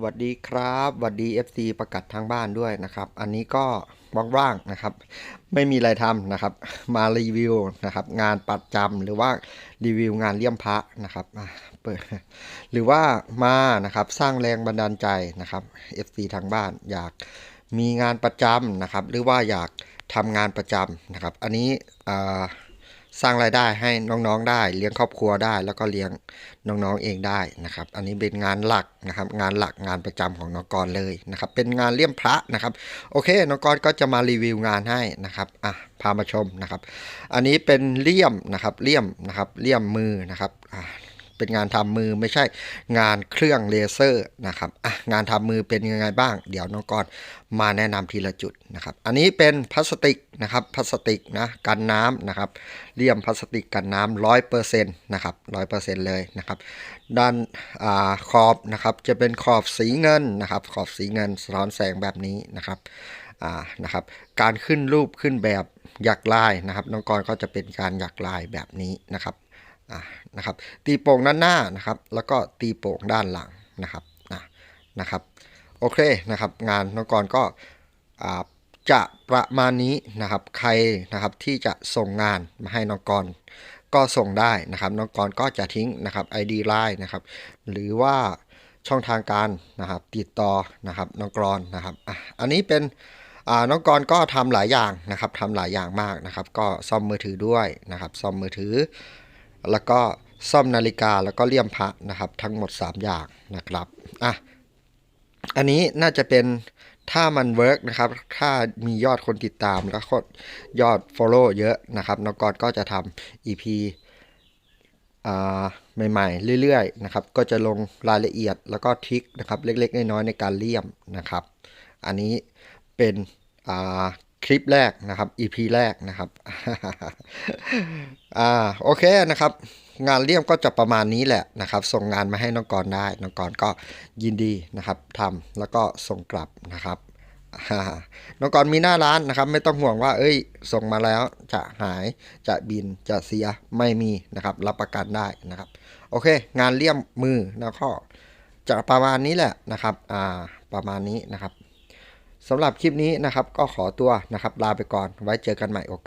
สวัสดีครับสวัสดี FC ประกัดทางบ้านด้วยนะครับ อันนี้ก็ว่างๆนะครับ ไม่มีอะไรทำนะครับ มารีวิวนะครับ งานประจำหรือว่ารีวิวงานเลี่ยมพระนะครับเปิดหรือว่ามานะครับสร้างแรงบันดาลใจนะครับ FC ทางบ้านอยากมีงานประจำนะครับ หรือว่าอยากทำงานประจำนะครับ อันนี้อ่า สร้างรายได้ให้น้องๆได้ เลี้ยงครอบครัวได้ แล้วก็เลี้ยงน้องๆเองได้นะครับ อันนี้เป็นงานหลักนะครับ งานหลักงานประจำของน้องกรเลยนะครับ เป็นงานเลี่ยมพระนะครับ โอเคน้องกรก็จะมารีวิวงานให้นะครับอะพามาชมนะครับ อันนี้เป็นเลี่ยมนะครับเลี่ยมนะครับเลี่ยมมือนะครับอะ เป็นงานทำมือไม่ใช่งานเครื่องเลเซอร์นะครับอะงานทำมือเป็นยังไงบ้าง เดี๋ยวน้องกรมาแนะนำทีละจุดนะครับ อันนี้เป็นพลาสติกนะครับพลาสติกนะกันน้ำนะครับเลี่ยมพลาสติกกันน้ำร้อยเปอร์เซ็นต์นะครับร้อยเปอร์เซ็นต์เลยนะครับด้านอ่าขอบนะครับจะเป็นขอบสีเงินนะครับ ขอบสีเงินสะท้อนแสงแบบนี้นะครับอ่านะครับการขึ้นรูปขึ้นแบบหยักลายนะครับน้องกรก็จะเป็นการหยักลายแบบนี้นะครับ นะครับตีโป่งด้านหน้านะครับ แล้วก็ตีโป่งด้านหลังนะครับนะนะครับโอเคนะครับ งานน้องกรก็จะประมาณนี้นะครับใครนะครับที่จะส่งงานมาให้น้องกรก็ส่งได้นะครับน้องกรก็จะทิ้งนะครับ ID Line นะครับ หรือว่าช่องทางการนะครับ ติดต่อนะครับน้องกรนะครับอันนี้เป็นน้องกรก็ทำหลายอย่างนะครับทำหลายอย่างมากนะครับ ก็ซ่อมมือถือด้วยนะครับ ซ่อมมือถือ แล้วก็ซ่อมนาฬิกาแล้วก็เลี่ยมพระนะครับ ทั้งหมด 3 อย่างนะครับอะอันนี้น่าจะเป็นถ้ามันเวิร์กนะครับ ถ้ามียอดคนติดตามแล้วก็ยอด Follow เยอะนะครับน้องกรก็จะทำ EP ใหม่ๆ เรื่อยๆนะครับ ก็จะลงรายละเอียดแล้วก็ทริคนะครับ เล็กๆ น้อยๆในการเลี่ยมนะครับ อันนี้เป็นอ่า คลิปแรกนะครับ EP แรกนะครับอ่าโอเคนะครับ งานเลี่ยมก็จะประมาณนี้แหละนะครับ ส่งงานมาให้น้องกรได้น้องกรก็ยินดีนะครับทำแล้วก็ส่งกลับนะครับน้องกรมีหน้าร้านนะครับ ไม่ต้องห่วงว่า เอ้ย ส่งมาแล้วจะหายจะบินจะเสียไม่มีนะครับ รับประกันได้นะครับ โอเค งานเลี่ยมมือแล้วก็จะประมาณนี้แหละนะครับ อ่าประมาณนี้นะครับ สำหรับคลิปนี้นะครับก็ขอตัวนะครับลาไปก่อนไว้เจอกันใหม่โอกาส